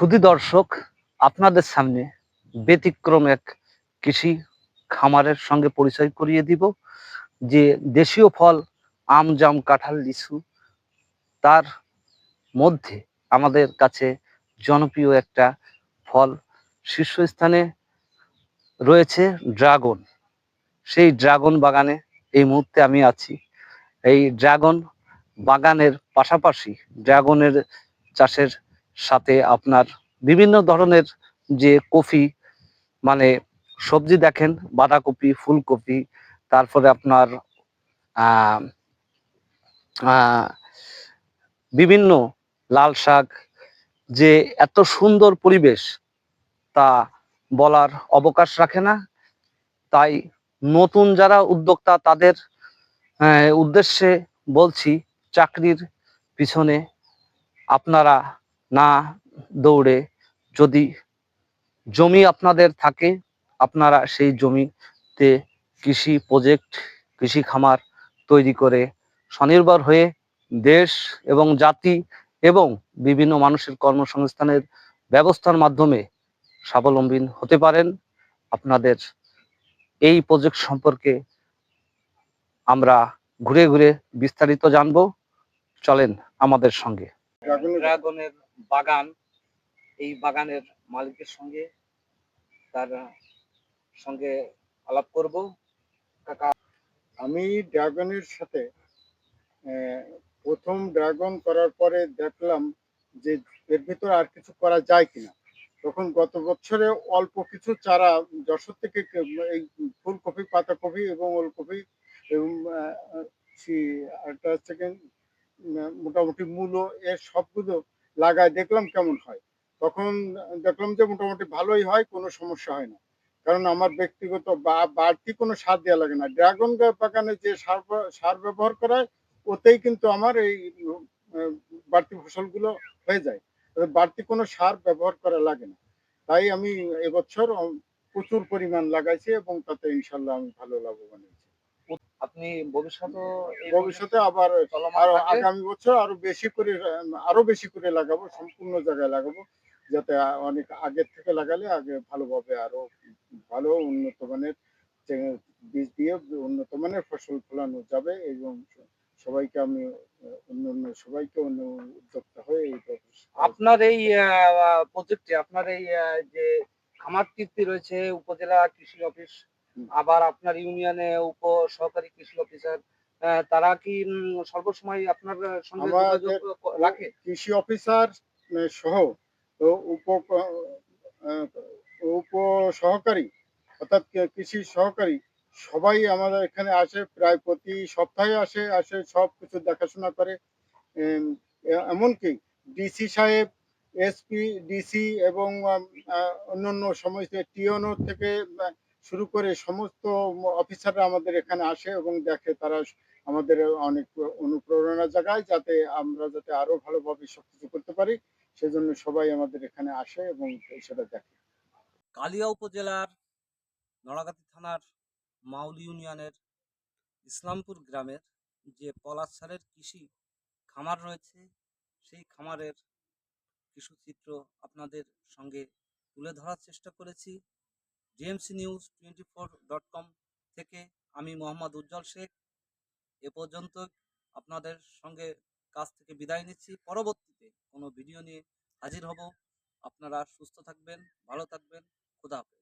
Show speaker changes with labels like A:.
A: সুধী দর্শক, আপনাদের সামনে ব্যতিক্রম এক কৃষি খামারের সঙ্গে পরিচয় করিয়ে দিব, যে দেশীয় ফল, আম, জাম, কাঁঠাল, লিচু, তার মধ্যে আমাদের কাছে জনপ্রিয় একটা ফল শীর্ষস্থানে রয়েছে ড্রাগন। সেই ড্রাগন বাগানে এই মুহূর্তে আমি আছি। এই ড্রাগন বাগানের পাশাপাশি ড্রাগনের চাষের সাথে আপনার বিভিন্ন ধরনের যে কফি মানে সবজি দেখেন, বাঁধাকপি, ফুলকপি, তারপরে আপনার বিভিন্ন লাল শাক, যে এত সুন্দর পরিবেশ তা বলার অবকাশ রাখে না। তাই নতুন যারা উদ্যোক্তা তাদের উদ্দেশ্যে বলছি, চাকরির পিছনে আপনারা না দৌড়ে যদি জমি আপনাদের থাকে, আপনারা সেই জমিতে কৃষি প্রজেক্ট কৃষি খামার তৈরি করে স্বনির্ভর হয়ে দেশ এবং জাতি এবং বিভিন্ন মানুষের কর্মসংস্থানের ব্যবস্থার মাধ্যমে স্বাবলম্বী হতে পারেন। আপনাদের এই প্রজেক্ট সম্পর্কে আমরা ঘুরে ঘুরে বিস্তারিত জানব। চলেন আমাদের সঙ্গে।
B: ড্রাগনের
A: বাগান, এই বাগানের মালিকের সঙ্গে তার সঙ্গে আলাপ করব। কাকা,
B: আমি ড্রাগনের সাথে প্রথম ড্রাগন করার পরে দেখলাম যে এর ভিতরে আর কিছু করা যায় কিনা। তখন গত বছরে অল্প কিছু চারা যশোর থেকে এই ফুলকপি, পাতাকপি এবং ওলকপি এবং আরেকটা হচ্ছে মোটামুটি মূলো এর সবগুলো লাগায়, দেখলাম কেমন হয়। তখন দেখলাম যে মোটামুটি ভালোই হয়, কোনো সমস্যা হয় না। কারণ আমার ব্যক্তিগত বা, বাড়তি কোনো সার দেওয়া লাগে না। ড্রাগন বাগানে যে সার সার ব্যবহার করা হয় ওতেই কিন্তু আমার এই বাড়তি ফসলগুলো হয়ে যায়। বাড়তি কোনো সার ব্যবহার করা লাগে না। তাই আমি এবছর প্রচুর পরিমাণ লাগাইছি এবং তাতে ইনশাল্লাহ আমি ভালো লাভবান হয়েছি।
A: আপনি ভবিষ্যতে
B: ভবিষ্যতে আবার
A: আরও
B: আগামী বছর আরও বেশি করে আরও বেশি করে লাগাবো সম্পূর্ণ জায়গায় লাগাবো যাতে অনেক আগের থেকে লাগালে আগে ভালোভাবে আরও ভালো উন্নত মানের বীজ দিয়ে উন্নত মানের ফসল ফলানো যাবে এবং সবাইকে আমি আহ, অন্য অন্য সবাইকে অন্য উদ্যোক্তা হয়ে এই
A: আপনার এই প্রজেক্টে আপনার এই যে খামার কীর্তি রয়েছে উপজেলা কৃষি অফিস। আবার আপনার ইউনিয়নে উপ সহকারী কৃষি অফিসার তারা কি সর্বসময় আপনার সঙ্গে যোগাযোগ রাখে?
B: কৃষি অফিসার সহ উপ উপ সহকারী অর্থাৎ কৃষি সহকারী সবাই আমাদের এখানে আসে প্রায় প্রতি সপ্তাহে আসে আসে সব কিছু দেখাশোনা করে। এমনকি ডিসি সাহেব এসপি ডিসি এবং অন্যান্য সমস্ত টিওনো থেকে শুরু করে সমস্ত অফিসাররা আমাদের এখানে আসে এবং দেখে তারা আমাদের অনেক অনুপ্রেরণা জাগায় যাতে আমরা যাতে আরও ভালোভাবে সবকিছু করতে পারি। সেজন্য সবাই আমাদের এখানে আসে এবং সেটা দেখে।
A: কালিয়া উপজেলার নড়াগাতি থানার মাউলি ইউনিয়নের ইসলামপুর গ্রামের যে পলাশসারের কৃষি খামার রয়েছে, সেই খামারের কিছু চিত্র আপনাদের সঙ্গে তুলে ধরার চেষ্টা করেছি। DMC news twenty four dot com থেকে আমি মোহাম্মদ উজ্জ্বল শেখ। এ পর্যন্ত আপনাদের সঙ্গে কাছ থেকে বিদায় নিচ্ছি। পরবর্তীতে কোনো ভিডিও নিয়ে হাজির হব। আপনারা সুস্থ থাকবেন, ভালো থাকবেন। খুদা হাফেজ।